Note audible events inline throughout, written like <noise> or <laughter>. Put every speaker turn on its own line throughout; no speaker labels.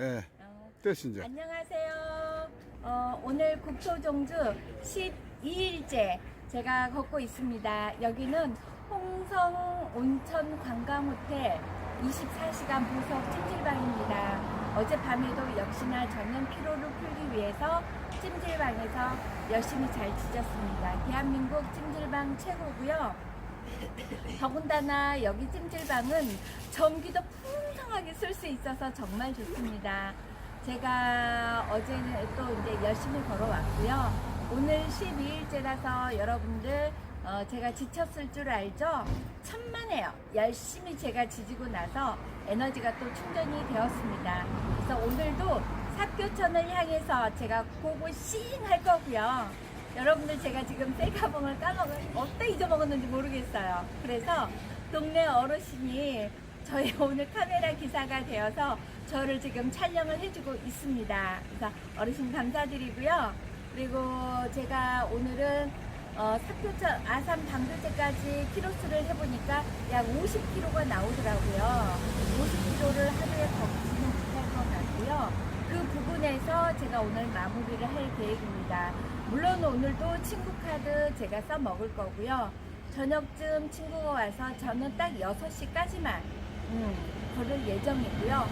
예,
어,
됐습니다.
안녕하세요. 어, 오늘 국토종주 12일째 제가 걷고 있습니다. 여기는 홍성 온천 관광호텔 24시간 보석 찜질방입니다. 어젯밤에도 역시나 저는 피로를 풀기 위해서 찜질방에서 열심히 잘 지졌습니다. 대한민국 찜질방 최고고요. 더군다나 여기 찜질방은 전기도 풍성하게 쓸 수 있어서 정말 좋습니다. 제가 어제는 또 이제 열심히 걸어왔고요. 오늘 12일째라서 여러분들 어, 제가 지쳤을 줄 알죠? 천만에요. 열심히 제가 지지고 나서 에너지가 또 충전이 되었습니다. 그래서 오늘도 삽교천을 향해서 제가 고고싱 할 거고요. 여러분들 제가 지금 셀카봉을 까먹은 어디다 잊어먹었는지 모르겠어요. 그래서 동네 어르신이 저희 <laughs> 오늘 카메라 기사가 되어서 저를 지금 촬영을 해주고 있습니다. 그래서 어르신 감사드리고요. 그리고 제가 오늘은 어, 삽교천 아산 방교제까지 키로수를 해보니까 약 50km가 나오더라고요. 50km를 하루에 걷지는 못할 것 같고요. 그 부분에서 제가 오늘 마무리를 할 계획입니다. 물론 오늘도 친구 카드 제가 써 먹을 거고요. 저녁쯤 친구가 와서 저는 딱 6시까지만 음, 걸을 예정이고요.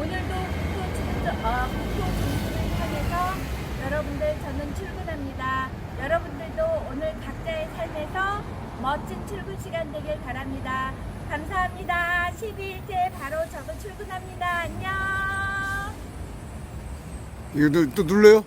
오늘도 국토 진주, 어, 국토 진주를 향해서 여러분들 저는 출근합니다. 여러분들도 오늘 각자의 삶에서 멋진 출근 시간 되길 바랍니다. 감사합니다. 12일째 바로 저도 출근합니다. 안녕.
이거 또, 또 눌러요?